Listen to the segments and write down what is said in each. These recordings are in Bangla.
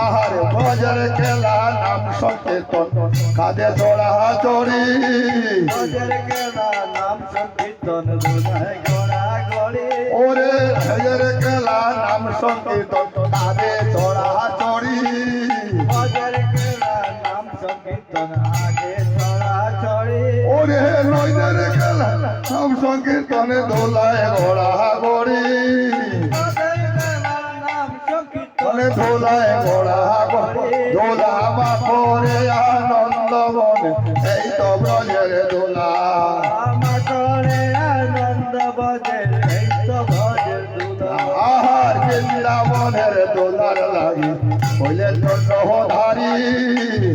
আহার ব্রজের খেলা নাম সংকীর্তন। কাঁধে চড়া চড়ি নাম সংকীর্তন বোঝায় গড়া গড়ে ওরে ব্রজের খেলা নাম সংকীর্তন। কাঁধে চড়া চড়ি বাজার কেলা নাম সংকীর্তন আগে ছড়ে ওরে নইদের খেলা নাম সংকীর্তনে দোলায় ঘোড়া ধোলায় ঘোড়া দোলা মাপরে আনন্দ মনে এই তো ব্রজের দোলা করে আনন্দ বাজে এই তো ভজের দুলা আহার বৃন্দাবনের দোলার লাগি হইলে ধারি।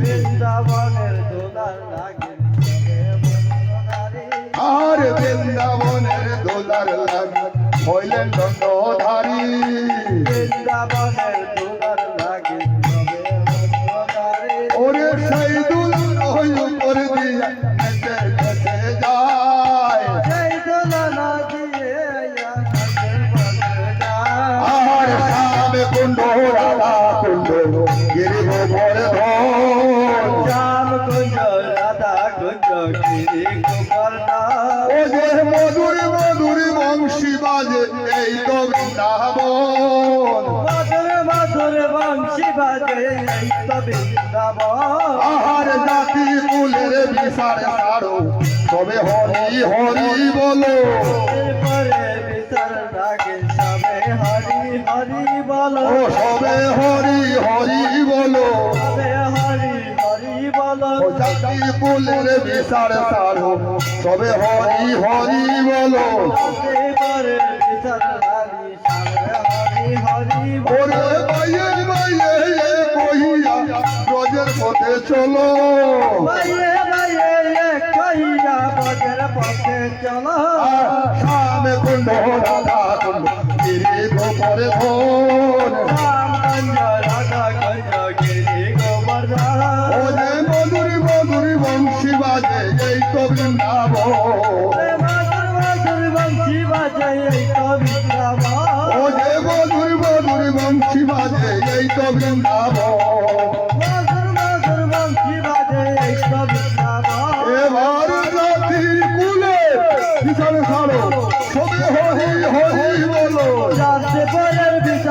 বৃন্দাবনের দোলার লাগে। আর বৃন্দাবনের দোলার লাগি হইলে ধারি। বৃন্দাবনের রাধা কুণ্ড গিরিব ভরে ধন শ্যাম কুঞ্জ রাধা কুঞ্জ গিরি গোকর্ণা ও যে মধুরী বাজে, এই তো বৃন্দাবন। হরি বলো সবে হরি হরি বলো। সবে হরি হরি বলো। জাতি কুলের বিশার সারো। তবে হরি হরি বলো। বিচার সবে হরি হরি বলো। ব্রজের পথে চলো। বাইরে বাইরে কইয়া বজর পথে চলো। সামে রাধা কুণ্ড গোপরে ধন রাম গঞ্জ রাধা গঞ্জ গিরি গোবর্ধন ও যে মধুরী মধুরী বংশী বাজে এই তো বৃন্দাবন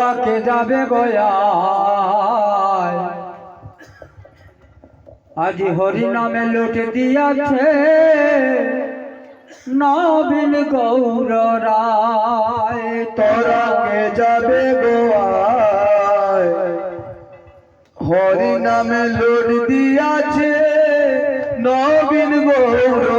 রাতে যাবে গয়ায়। আজি হরি নামে লুট দিয়াছে নবীন গৌর রায়। তোরাকে যাবে গোয়ায়? হরি নামে লোড দিয়াছে নবীন গৌর